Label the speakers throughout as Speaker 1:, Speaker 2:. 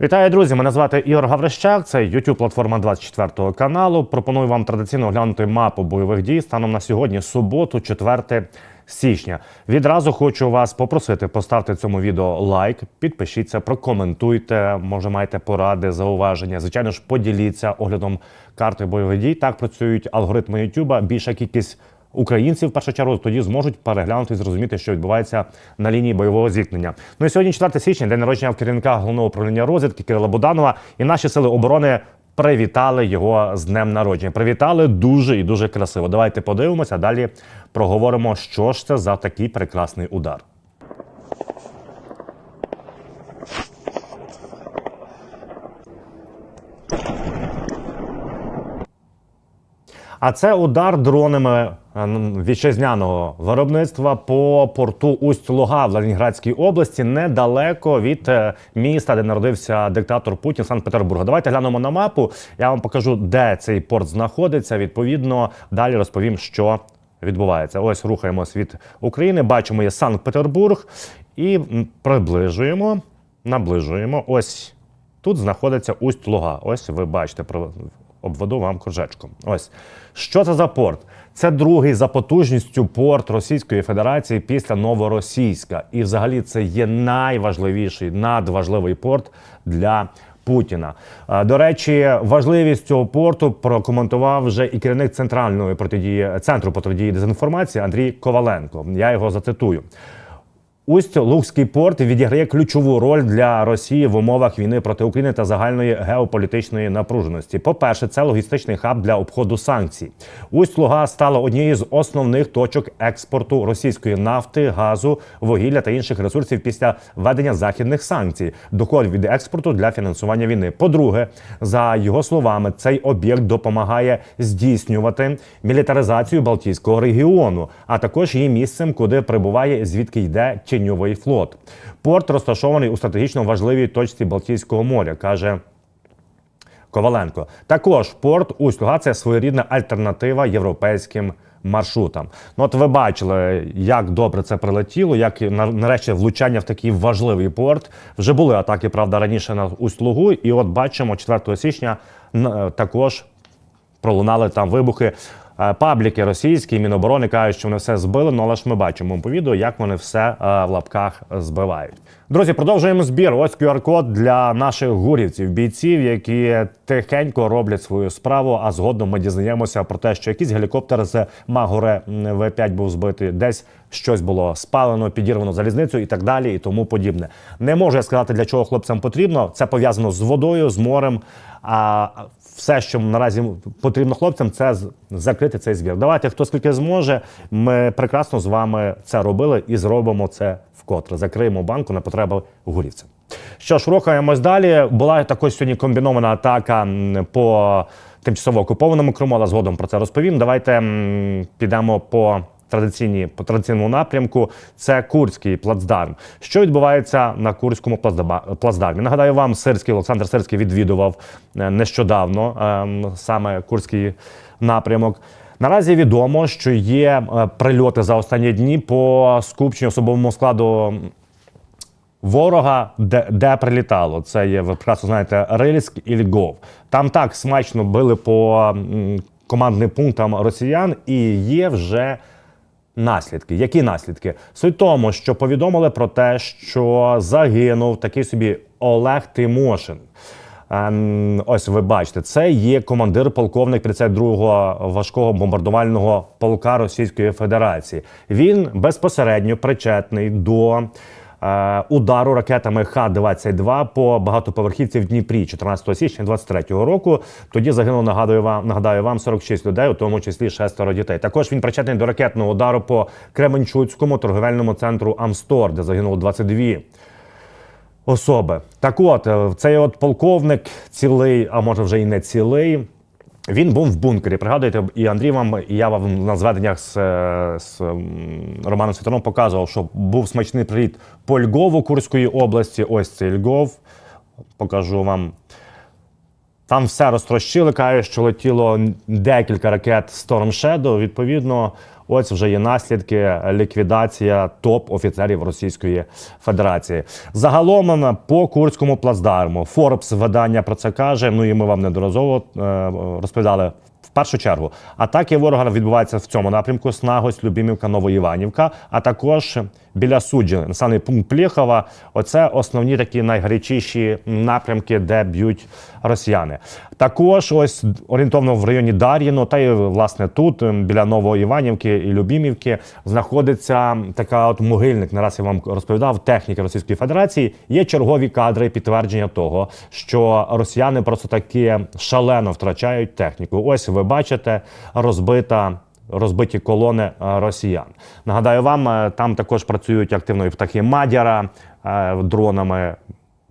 Speaker 1: Вітаю, друзі! Мене звати Ігор Гаврищак. Це youtube платформа 24 каналу. Пропоную вам традиційно оглянути мапу бойових дій станом на сьогодні, суботу, 4 січня. Відразу хочу вас попросити поставити цьому відео лайк, підпишіться, прокоментуйте. Може, маєте поради, зауваження. Звичайно ж, поділіться оглядом карти бойових дій. Так працюють алгоритми YouTube. Більша кількість українців в першу чергу тоді зможуть переглянути і зрозуміти, що відбувається на лінії бойового зіткнення. Ну і сьогодні, 4 січня, день народження керівника головного управління розвідки Кирила Буданова, і наші сили оборони. Привітали його з днем народження. Привітали дуже і дуже красиво. Давайте подивимося. Далі проговоримо, що ж це за такий прекрасний удар. А це удар дронами е, вітчизняного виробництва по порту Усть-Луга в Ленінградській області, недалеко від е, міста, де народився диктатор Путін Санкт-Петербурга. Давайте глянемо на мапу. Я вам покажу, де цей порт знаходиться. Відповідно, далі розповім, що відбувається. Ось рухаємось від України. Бачимо, є Санкт-Петербург, і приближуємо, наближуємо. Ось тут знаходиться Усть-Луга. Ось ви бачите, обведу вам кружечком. Ось що це за порт? Це другий за потужністю порт Російської Федерації після Новоросійська. І взагалі це є найважливіший, надважливий порт для. Путіна Е, до речі, важливість цього порту прокоментував вже і керівник центральної протидії центру протидії дезінформації Андрій Коваленко. Я його зацитую. Усть-Лугський порт відіграє ключову роль для Росії в умовах війни проти України та загальної геополітичної напруженості. По-перше, це логістичний хаб для обходу санкцій. Усть-Луга стала однією з основних точок експорту російської нафти, газу, вугілля та інших ресурсів після введення західних санкцій. Доход від експорту для фінансування війни. По-друге, за його словами, цей об'єкт допомагає здійснювати мілітаризацію Балтійського регіону, а також є місцем, куди прибуває звідки йде тіньовий флот. Порт розташований у стратегічно важливій точці Балтійського моря, каже. Коваленко. Також порт Усть-Луга – це своєрідна альтернатива європейським маршрутам. Ну, от ви бачили, як добре це прилетіло, як нарешті влучання в такий важливий порт. Вже були атаки, правда, раніше на Усть-Лугу, і от бачимо 4 січня також пролунали там вибухи. Е, Пабліки російські, міноборони кажуть, що вони все збили. Ну але ж ми бачимо по відео, як вони все е, в лапках збивають. Друзі, продовжуємо збір. Ось QR-код для наших гурівців, бійців, які тихенько роблять свою справу. А згодом ми дізнаємося про те, що якийсь гелікоптер з Магоре В5 був збитий, десь щось було спалено, підірвано залізницю і так далі, і тому подібне. Не можу я сказати, для чого хлопцям потрібно. Це пов'язано з водою, з морем. А все, що наразі потрібно хлопцям, це закрити цей збір. Давайте хто скільки зможе. Ми прекрасно з вами це робили і зробимо це вкотре. Закриємо банку на потреби гурівцям. Що ж, рухаємось далі. Була також сьогодні комбінована атака по тимчасово окупованому Криму, але згодом про це розповім. Давайте підемо по. Традиційні по традиційному напрямку це Курський плацдарм. Що відбувається на Курському плацдармі? Нагадаю вам, Сирський Олександр Сирський відвідував е, нещодавно ем, саме Курський напрямок. Наразі відомо, що є е, прильоти за останні дні по скупченню особовому складу ворога, де, де прилітало. Це є, ви прекрасно знаєте, Рильськ і Львов. Там так смачно били по командним пунктам росіян, і є вже наслідки. Які наслідки? Суть тому, що повідомили про те, що загинув такий собі Олег Тимошин. Ем, ось ви бачите, це є командир полковник 52-го важкого бомбардувального полка Російської Федерації. Він безпосередньо причетний до удару ракетами Х-22 по багатоповерхівці в Дніпрі 14 січня 23-го року. Тоді загинуло, нагадую вам, нагадаю вам 46 людей, у тому числі шестеро дітей. Також він причетний до ракетного удару по Кременчуцькому торговельному центру Амстор, де загинуло 22 особи. Так от, е, цей от полковник цілий, а може вже і не цілий. Він був в бункері. Пригадуєте, і Андрій вам, і я вам на зведеннях з, е, з Романом Світаном показував, що був смачний приліт по Львову Курської області. Ось цей Львов. Покажу вам. Там все розтрощили, кажуть, що летіло декілька ракет Storm Shadow. Відповідно, ось вже є наслідки ліквідація топ-офіцерів Російської Федерації. Загалом на- по Курському плацдарму Форбс видання про це каже. Ну і ми вам неодноразово е, розповідали. В першу чергу атаки ворога відбуваються в цьому напрямку: Снагось, Любімівка, Новоіванівка, а також біля суджі, населений пункт Плєхова. Оце основні такі найгарячіші напрямки, де б'ють росіяни. Також ось орієнтовно в районі Дар'їно, та й власне тут, біля Новоіванівки і Любімівки, знаходиться така от могильник. Не раз я вам розповідав, техніки Російської Федерації. Є чергові кадри підтвердження того, що росіяни просто таки шалено втрачають техніку. Ось ви бачите розбита. Розбиті колони е, росіян. Нагадаю вам, е, там також працюють активно і птахи Мадяра е, дронами,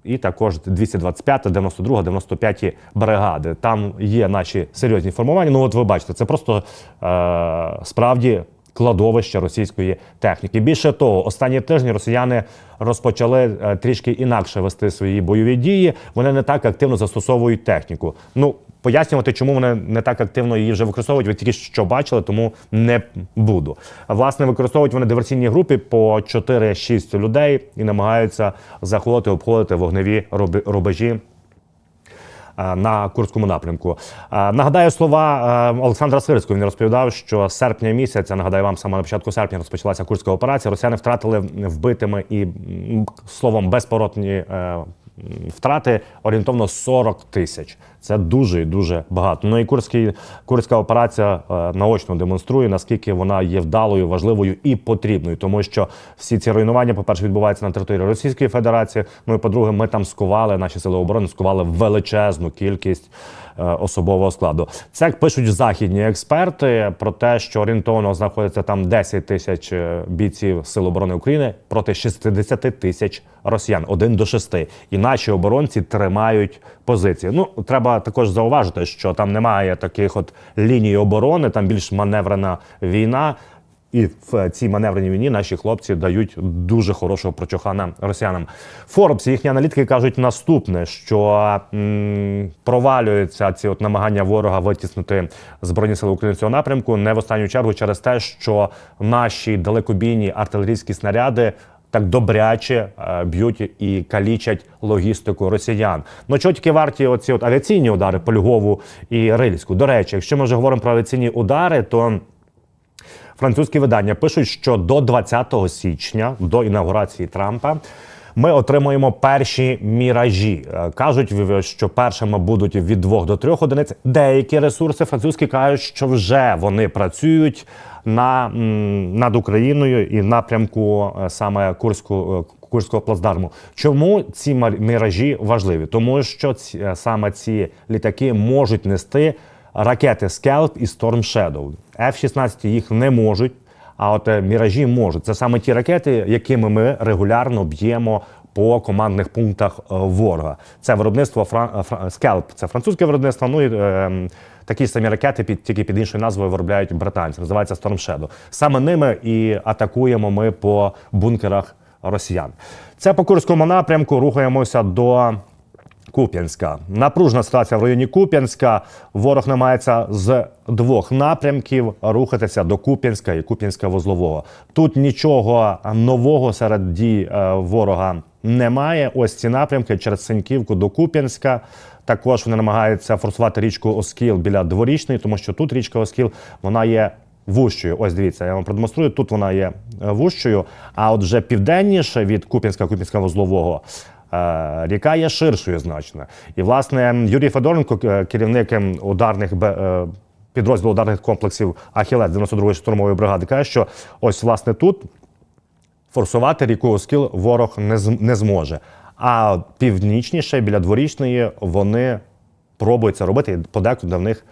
Speaker 1: і також 225, 92, 95 бригади. Там є наші серйозні формування. Ну, от ви бачите, це просто е, справді кладовище російської техніки. Більше того, останні тижні росіяни розпочали трішки інакше вести свої бойові дії. Вони не так активно застосовують техніку. Ну пояснювати, чому вони не так активно її вже використовують. Ви тільки що бачили, тому не буду. Власне, використовують вони диверсійні групи по 4-6 людей і намагаються заходити, обходити вогневі рубежі е, на Курському напрямку. Е, Нагадаю слова е, Олександра Сирського. Він розповідав, що серпня місяця, нагадаю вам, саме на початку серпня розпочалася Курська операція. Росіяни втратили вбитими і словом безповоротні е, втрати орієнтовно 40 тисяч. Це дуже і дуже багато. Ну і Курський, Курська операція е, наочно демонструє, наскільки вона є вдалою, важливою і потрібною, тому що всі ці руйнування, по-перше, відбуваються на території Російської Федерації. Ну і по-друге, ми там скували, наші сили оборони скували величезну кількість е, особового складу. Це як пишуть західні експерти про те, що орієнтовно знаходиться там 10 тисяч е, бійців Сил оборони України проти 60 тисяч росіян, один до шести. І наші оборонці тримають позиції. Ну треба також зауважити, що там немає таких от ліній оборони, там більш маневрена війна. І в цій маневреній війні наші хлопці дають дуже хорошого прочухана росіянам. Форбс, їхні аналітики кажуть наступне: що м, провалюються ці от намагання ворога витіснути збройні сили України цього напрямку, не в останню чергу через те, що наші далекобійні артилерійські снаряди. Так добряче е, б'ють і калічать логістику росіян. Ну чого тільки варті оці от авіаційні удари по Львову і Рильську. До речі, якщо ми вже говоримо про авіаційні удари, то французькі видання пишуть, що до 20 січня, до інаугурації Трампа, ми отримуємо перші міражі. Е, Кажуть, що першими будуть від 2 до 3 одиниць. Деякі ресурси французькі кажуть, що вже вони працюють на, над Україною і напрямку е, саме Курську. е, Курського плацдарму. Чому ці міражі важливі? Тому що ці, саме ці літаки можуть нести ракети Скелп і Storm Shadow. F-16 їх не можуть, а от е, міражі можуть. Це саме ті ракети, якими ми регулярно б'ємо по командних пунктах е, ворога. Це виробництво Фран... е, Скелп, це французьке виробництво. Ну і е, такі самі ракети під тільки під іншою назвою виробляють британці. Називається Storm Shadow. Саме ними і атакуємо ми по бункерах росіян. Це по Курському напрямку. Рухаємося до Куп'янська. Напружена ситуація в районі Куп'янська. Ворог намагається з двох напрямків рухатися до Куп'янська і Куп'янська вузлового. Тут нічого нового серед дій е, ворога немає. Ось ці напрямки через Синьківку до Куп'янська. Також вони намагаються форсувати річку Оскіл біля дворічної, тому що тут річка Оскіл вона є вущою. Ось дивіться, я вам продемонструю. Тут вона є е, вущою. А от вже південніше від Куп'янська, Куп'янська вузлового. Е, Ріка є ширшою значно. І, власне, Юрій Федоренко, е, керівник ем, ударних е, підрозділу ударних комплексів Ахілет 92-ї штурмової бригади, каже, що ось власне тут форсувати ріку Оскіл ворог не, зможе. А північніше, біля дворічної, вони пробують це робити, і подекуди в них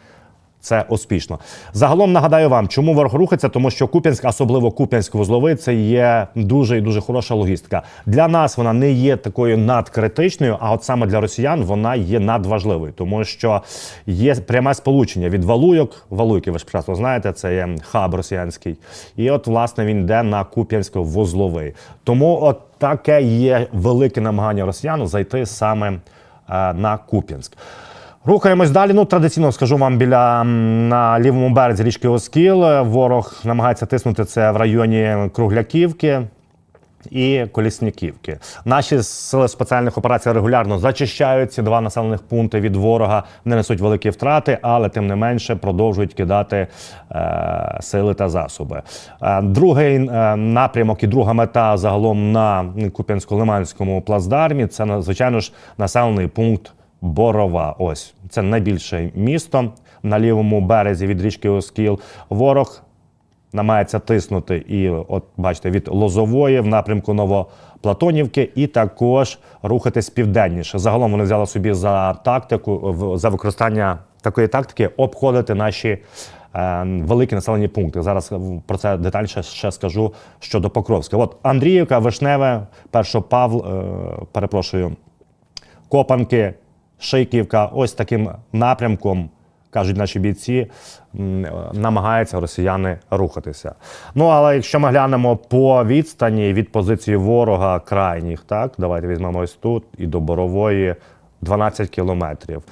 Speaker 1: це успішно. Загалом нагадаю вам, чому ворог рухається, тому що Куп'янськ, особливо Куп'янськ-Вузловий, це є дуже і дуже хороша логістика. Для нас вона не є такою надкритичною, а от саме для росіян вона є надважливою, тому що є пряме сполучення від Валуйок. Валуйки, ви ж прекрасно знаєте, це є хаб росіянський. І от, власне, він йде на Куп'янськ-Вузловий. Тому от таке є велике намагання росіян зайти саме е, на Куп'янськ. Рухаємось далі. Ну, традиційно скажу вам біля на лівому березі річки Оскіл. Ворог намагається тиснути це в районі Кругляківки. І Колісніківки. Наші сили спеціальних операцій регулярно зачищають ці два населених пункти від ворога, не несуть великі втрати, але тим не менше продовжують кидати е, сили та засоби. Е, другий е, напрямок і друга мета загалом на Куп'янсько-Лиманському плацдармі це звичайно ж населений пункт Борова. Ось це найбільше місто на лівому березі від річки Оскіл. Ворог намагається тиснути і, от бачите, від Лозової в напрямку Новоплатонівки, і також рухатись південніше. Загалом вони взяли собі за тактику за використання такої тактики обходити наші. е, Великі населені пункти. Зараз про це детальніше ще скажу щодо Покровська. От Андріївка, Вишневе, Першопавл, е, перепрошую, Копанки, Шийківка. Ось таким напрямком, кажуть наші бійці, намагаються росіяни рухатися. Ну але якщо ми глянемо по відстані від позиції ворога крайніх, так давайте візьмемо ось тут і до Борової 12 кілометрів.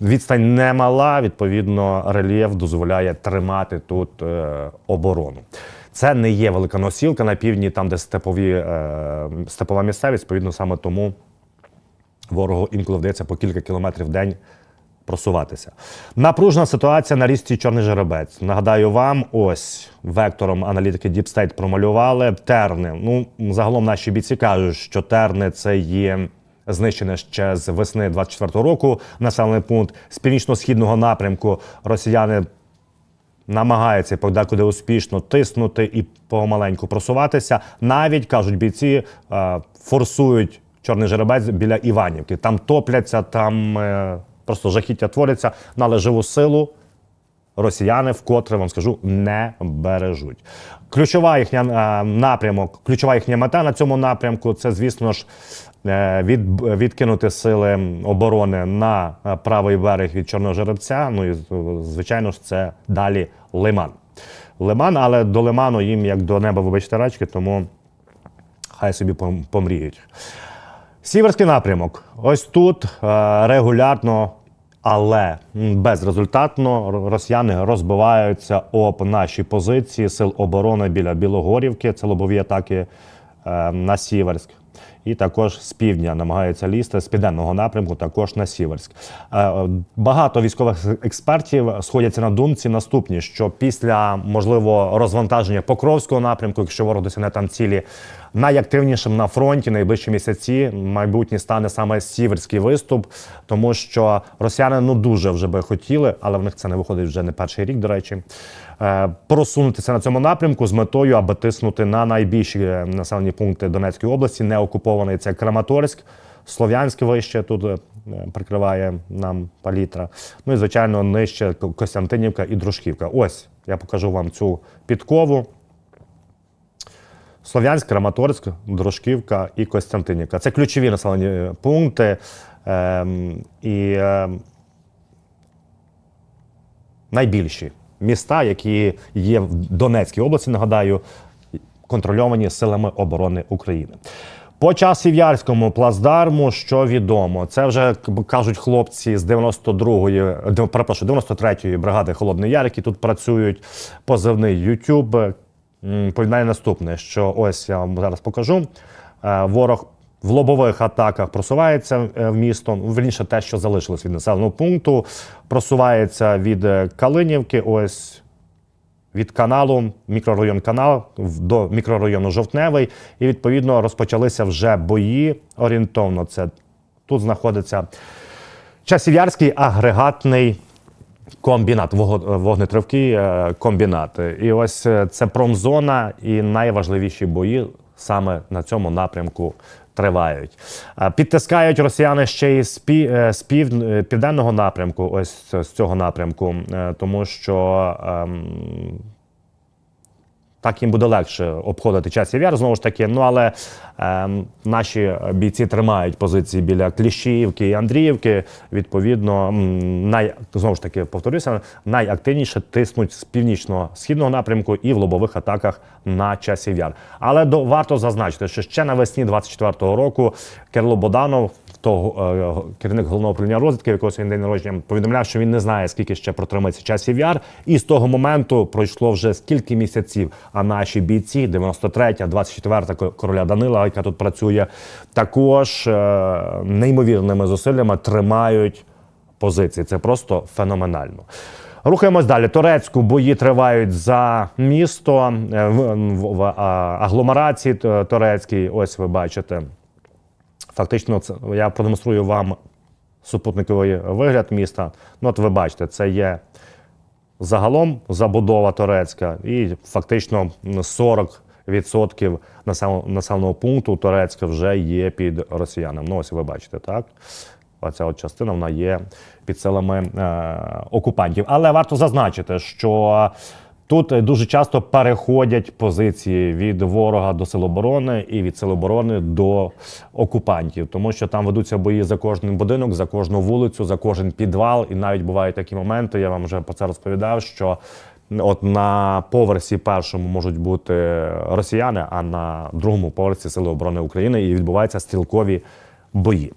Speaker 1: Відстань немала, відповідно, рельєф дозволяє тримати тут е, оборону. Це не є велика носілка на півдні, там де степові, е, степова місцевість, відповідно, саме тому ворогу інколи вдається по кілька кілометрів в день просуватися. Напружена ситуація на річці Чорний Жеребець. Нагадаю вам, ось вектором аналітики Deep State промалювали терни. Ну, загалом наші бійці кажуть, що терни це є. Знищене ще з весни 24-го року населений пункт з північно-східного напрямку. Росіяни намагаються подекуди успішно тиснути і помаленьку просуватися. Навіть кажуть бійці, е, форсують чорний жеребець біля Іванівки. Там топляться, там е, просто жахіття твориться, Ну, але живу силу. Росіяни вкотре вам скажу не бережуть. Ключова їхня е, напрямок, ключова їхня мета на цьому напрямку це, звісно ж, е, від, відкинути сили оборони на е, правий берег від Чорного жеребця. Ну і звичайно ж, це далі Лиман. Лиман, але до Лиману їм як до неба, вибачте рачки, тому хай собі помріють. Сіверський напрямок. Ось тут е, регулярно, але безрезультатно росіяни розбиваються об наші позиції сил оборони біля Білогорівки. Це лобові атаки е, на Сіверськ. І також з півдня намагаються лізти з південного напрямку, також на Сіверськ. Е, Багато військових експертів сходяться на думці наступні, що після можливо розвантаження Покровського напрямку, якщо ворог досягне там цілі, найактивнішим на фронті найближчі місяці майбутнє стане саме сіверський виступ, тому що росіяни ну дуже вже би хотіли, але в них це не виходить вже не перший рік. До речі, е, просунутися на цьому напрямку з метою, аби тиснути на найбільші е, населені пункти Донецької області, не окупований це Краматорськ. Слов'янське вище тут е, прикриває нам палітра. Ну і звичайно, нижче Костянтинівка і Дружківка. Ось я покажу вам цю підкову. Слов'янськ, Краматорськ, Дружківка і Костянтинівка. Це ключові населені е, пункти. Ем, і ем, найбільші міста, які є в Донецькій області, нагадаю, контрольовані силами оборони України. По часів'ярському плацдарму, що відомо, це вже кажуть хлопці з 92-ї, перепрошую, 93-ї бригади Холодний Яр, які тут працюють. Позивний YouTube. Повідомляє наступне, що ось я вам зараз покажу. Е, Ворог в лобових атаках просувається е, в місто. Ну, Вірніше, те, що залишилось від населеного пункту, просувається від е, Калинівки. Ось від каналу, мікрорайон канал до мікрорайону Жовтневий. І відповідно розпочалися вже бої орієнтовно. Це тут знаходиться Часів'ярський агрегатний комбінат, вогнетривкий е, комбінат. І ось е, це промзона і найважливіші бої саме на цьому напрямку тривають. Е, Підтискають росіяни ще й з, пі, з пів, південного напрямку, ось з цього напрямку, тому що. ем, так їм буде легше обходити часів яр, знову ж таки. Ну але ем, наші бійці тримають позиції біля Кліщіївки і Андріївки. Відповідно, най, знову ж таки повторюся, найактивніше тиснуть з північно-східного напрямку і в лобових атаках на часів яр. Але до, варто зазначити, що ще навесні 24-го року Кирило Боданов, того е, керівник головного управління розвідки, в якого сьогодні день народження, повідомляв, що він не знає, скільки ще протримається часів яр. І з того моменту пройшло вже скільки місяців. А наші бійці, 93-я, 24-та короля Данила, яка тут працює, також е, неймовірними зусиллями тримають позиції. Це просто феноменально. Рухаємось далі. Турецьку бої тривають за місто е, в, в, в агломерації турецькій. Ось ви бачите. Фактично, це я продемонструю вам супутниковий вигляд міста. Ну, от ви бачите, це є загалом забудова турецька, і фактично 40% населеного пункту Турецька вже є під росіянами. Ну, ось ви бачите, так? Оця от частина вона є під силами е, окупантів. Але варто зазначити, що тут дуже часто переходять позиції від ворога до сил оборони і від сил оборони до окупантів, тому що там ведуться бої за кожен будинок, за кожну вулицю, за кожен підвал. І навіть бувають такі моменти. Я вам вже про це розповідав. що От на поверсі першому можуть бути росіяни, а на другому поверсі Сили оборони України і відбуваються стрілкові бої.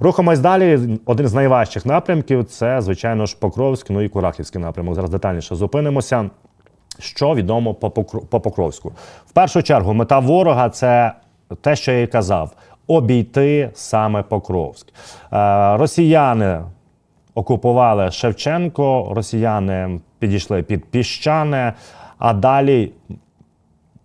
Speaker 1: Рухаємось далі. Один з найважчих напрямків це, звичайно ж, Покровськ, ну і Курахівський напрямок. Зараз детальніше зупинимося. Що відомо по Покро- Покровську? В першу чергу, мета ворога це те, що я і казав: обійти саме Покровськ. Е, росіяни окупували Шевченко, росіяни підійшли під Піщане, а далі.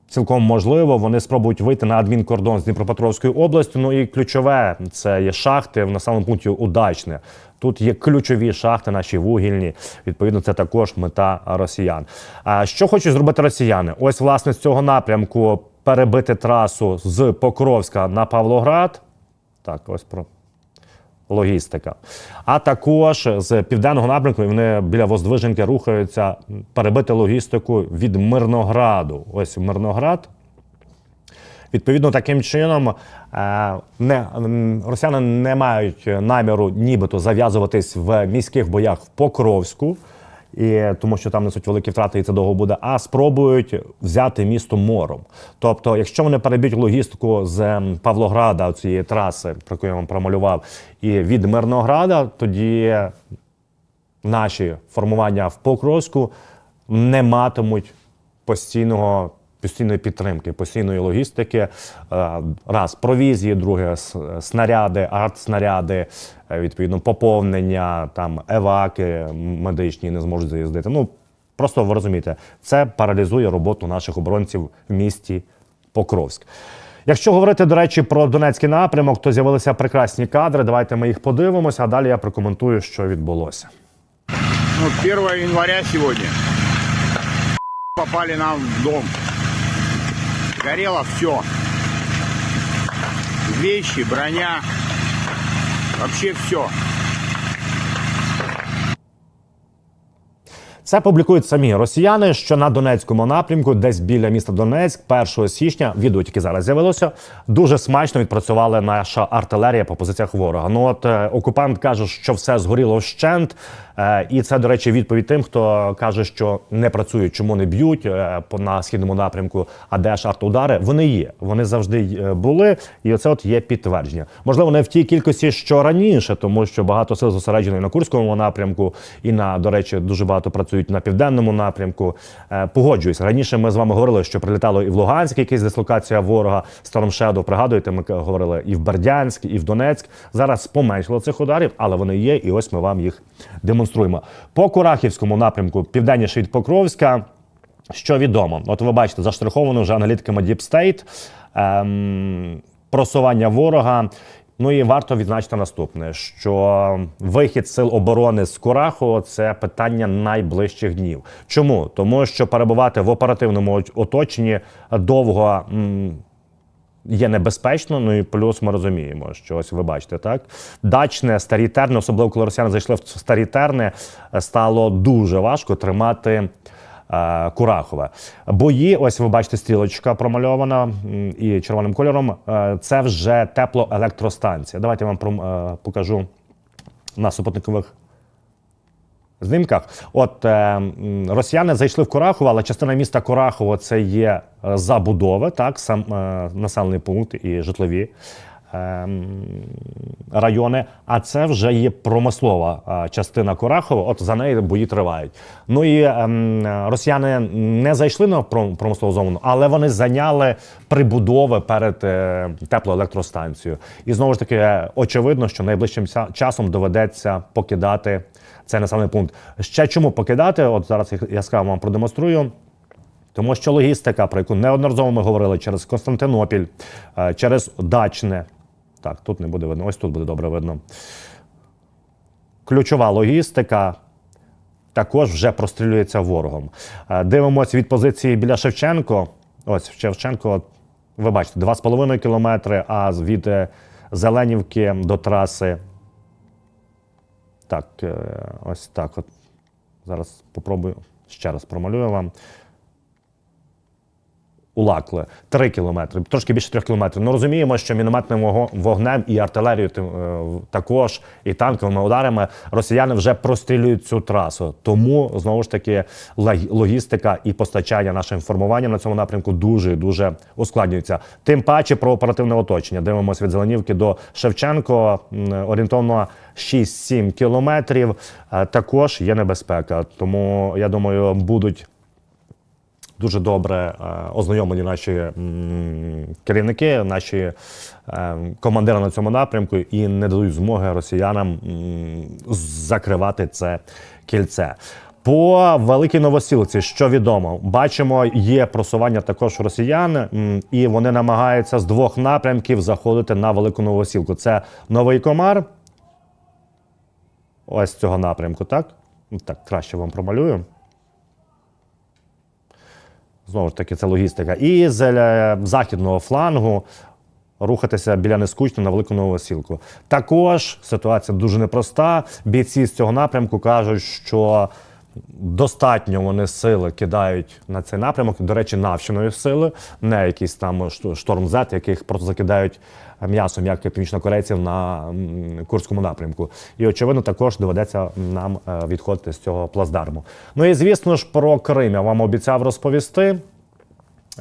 Speaker 1: Цілком можливо, вони спробують вийти на адмінкордон з Дніпропетровською областю. Ну і ключове це є шахти в населеному пункті Удачне. Тут є ключові шахти, наші вугільні. Відповідно, це також мета росіян. А що хочуть зробити росіяни? Ось власне з цього напрямку перебити трасу з Покровська на Павлоград. Так, ось про логістика. А також з південного напрямку вони біля Воздвиженки рухаються перебити логістику від Мирнограду. Ось Мирноград. Відповідно, таким чином е, не, росіяни не мають наміру нібито зав'язуватись в міських боях в Покровську, і, тому що там несуть великі втрати, і це довго буде, а спробують взяти місто мором. Тобто, якщо вони переб'ють логістику з м, Павлограда, цієї траси, про яку я вам промалював, і від Мирнограда, тоді наші формування в Покровську не матимуть постійного. Постійної підтримки, постійної логістики, Е, раз провізії, друге снаряди, артснаряди, е, відповідно поповнення, там еваки медичні не зможуть заїздити. Ну просто ви розумієте, це паралізує роботу наших оборонців в місті Покровськ. Якщо говорити, до речі, про Донецький напрямок, то з'явилися прекрасні кадри. Давайте ми їх подивимося, а далі я прокоментую, що відбулося.
Speaker 2: Ну, 1 января сегодня попали нам в дом. Горело все. Вещи, броня. Вообще все.
Speaker 1: Це публікують самі росіяни, що на Донецькому напрямку, десь біля міста Донецьк, 1 січня, відео тільки зараз з'явилося. Дуже смачно відпрацювала наша артилерія по позиціях ворога. Ну от е, окупант каже, що все згоріло вщент. Е, і це, до речі, відповідь тим, хто каже, що не працюють, чому не б'ють е, на східному напрямку, а де ж артудари. Вони є. Вони завжди е, були, і оце от є підтвердження. Можливо, не в тій кількості, що раніше, тому що багато сил зосереджено і на Курському напрямку, і на, до речі, дуже багато працюють на південному напрямку. Погоджуюсь. Раніше ми з вами говорили, що прилітало і в Луганськ, якась дислокація ворога Shadow, Пригадуєте, ми говорили і в Бердянськ, і в Донецьк. Зараз поменшило цих ударів, але вони є, і ось ми вам їх демонструємо. По Курахівському напрямку, південніше від Покровська. Що відомо? От ви бачите, заштриховано вже аналітиками Deep State ем, просування ворога. Ну і варто відзначити наступне: що вихід сил оборони з Кураху це питання найближчих днів. Чому? Тому що перебувати в оперативному оточенні довго. м, Є небезпечно, ну і плюс ми розуміємо, що ось ви бачите, так дачне, старі терни, особливо коли росіяни зайшли в старі терни, стало дуже важко тримати е, Курахове. Бої, ось ви бачите, стрілочка промальована і червоним кольором. е, Це вже теплоелектростанція. Давайте я вам е, покажу на супутникових знімках. От е, росіяни зайшли в Курахово, але частина міста Курахово це є е, забудови, так, сам е, населений пункт і житлові ем, райони, а це вже є промислова е, частина Курахова. От за неї бої тривають. Ну і ем, росіяни не зайшли на пром- промислову зону, але вони зайняли прибудови перед е, теплоелектростанцією. І знову ж таки, е, очевидно, що найближчим часом доведеться покидати цей населений пункт. Ще чому покидати? От зараз я яскраво вам продемонструю. Тому що логістика, про яку неодноразово ми говорили через Константинопіль, е, через Дачне. Так, тут не буде видно, ось тут буде добре видно. Ключова логістика також вже прострілюється ворогом. Е, Дивимось від позиції біля Шевченко. Ось Шевченко, ви бачите, 2,5 кілометри, а від Зеленівки до траси. Так, е, ось так. От. Зараз попробую ще раз промалюю вам. Улакли 3 кілометри, трошки більше 3 кілометрів. Ну розуміємо, що мінометним вогнем і артилерією е, також і танковими ударами росіяни вже прострілюють цю трасу. Тому знову ж таки логістика і постачання нашим формуванням на цьому напрямку дуже і дуже ускладнюється. Тим паче про оперативне оточення. Дивимося від Зеленівки до Шевченко орієнтовно 6-7 кілометрів. Е, Також є небезпека. Тому я думаю, будуть дуже добре е, ознайомлені наші керівники, наші е, командири на цьому напрямку і не дадуть змоги росіянам закривати це кільце. По великій новосілці, що відомо, бачимо, є просування також росіян, і вони намагаються з двох напрямків заходити на велику новосілку. Це новий комар. Ось цього напрямку, так? Ну, Так, краще вам промалюю. Знову ж таки, це логістика. І з е, західного флангу рухатися біля нескучно на велику новосілку. Також ситуація дуже непроста. Бійці з цього напрямку кажуть, що достатньо вони сили кидають на цей напрямок. До речі, навченої сили, не якийсь там шторм Z, яких просто закидають м'ясом, як північнокорейців на Курському напрямку. І очевидно, також доведеться нам е, відходити з цього плацдарму. Ну і звісно ж про Крим я вам обіцяв розповісти.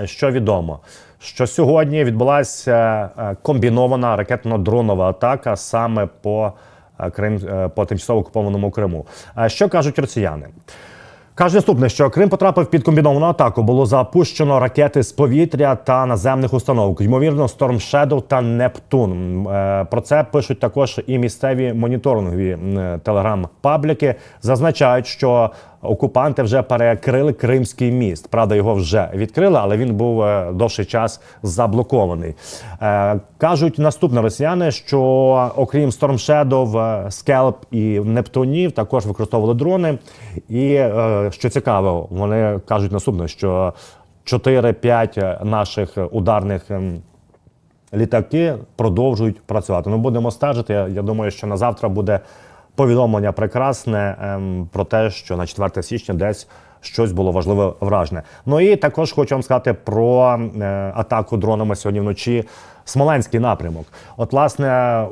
Speaker 1: Що відомо, що сьогодні відбулася е, комбінована ракетно-дронова атака саме по е, Крим е, по тимчасово окупованому Криму. Е, Що кажуть росіяни? Каже наступне, що Крим потрапив під комбіновану атаку. Було запущено ракети з повітря та наземних установок. Ймовірно, Storm Shadow та Нептун. Е, Про це пишуть також і місцеві моніторингові телеграм-пабліки. Зазначають, що окупанти вже перекрили Кримський міст. Правда, його вже відкрили, але він був е, довший час заблокований. Е, Кажуть наступне росіяни, що окрім Storm Shadow, Скелп і Нептунів також використовували дрони. І е, що цікаво, вони кажуть наступне, що 4-5 наших ударних. ем, літаки продовжують працювати. Ну будемо стежити. Я думаю, що на завтра буде повідомлення прекрасне ем, про те, що на 4 січня десь щось було важливе вражене. Ну і також хочу вам сказати про е, атаку дронами сьогодні вночі. Смоленський напрямок. От, власне.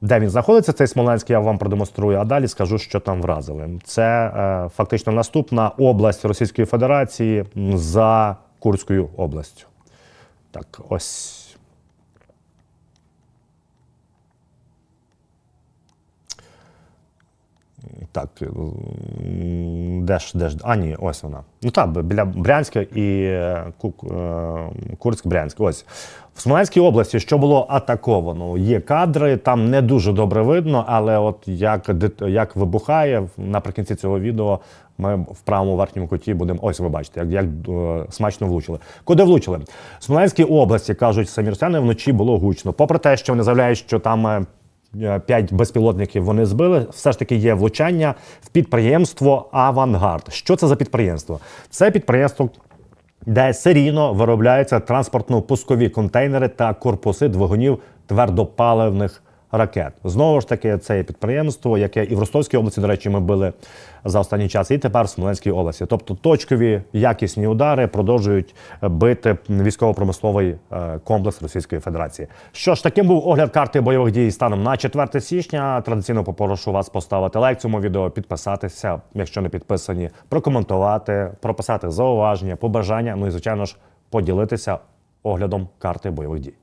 Speaker 1: Де він знаходиться, цей Смоленський, я вам продемонструю, а далі скажу, що там вразили. Це е, фактично наступна область Російської Федерації за Курською областю. Так, ось Так, де ж, де ж? А, ні, ось вона. Ну так, біля Брянська і е, е, Курськ-Брянськ. Ось. В Смоленській області, що було атаковано, є кадри, там не дуже добре видно, але от як, як вибухає, наприкінці цього відео ми в правому верхньому куті будемо. Ось ви бачите, як, як е, смачно влучили. Куди влучили? В Смоленській області, кажуть самі росіяни, вночі було гучно. Попри те, що вони заявляють, що там. Е, П'ять безпілотників вони збили. Все ж таки є влучання в підприємство Авангард. Що це за підприємство? Це підприємство, де серійно виробляються транспортно-пускові контейнери та корпуси двигунів твердопаливних ракет. Знову ж таки, це підприємство, яке і в Ростовській області, до речі, ми били за останній час, і тепер в Смоленській області. Тобто точкові якісні удари продовжують бити військово-промисловий е, комплекс Російської Федерації. Що ж, таким був огляд карти бойових дій станом на 4 січня. Традиційно попрошу вас поставити лайк цьому відео, підписатися, якщо не підписані, прокоментувати, прописати зауваження, побажання. Ну і звичайно ж поділитися оглядом карти бойових дій.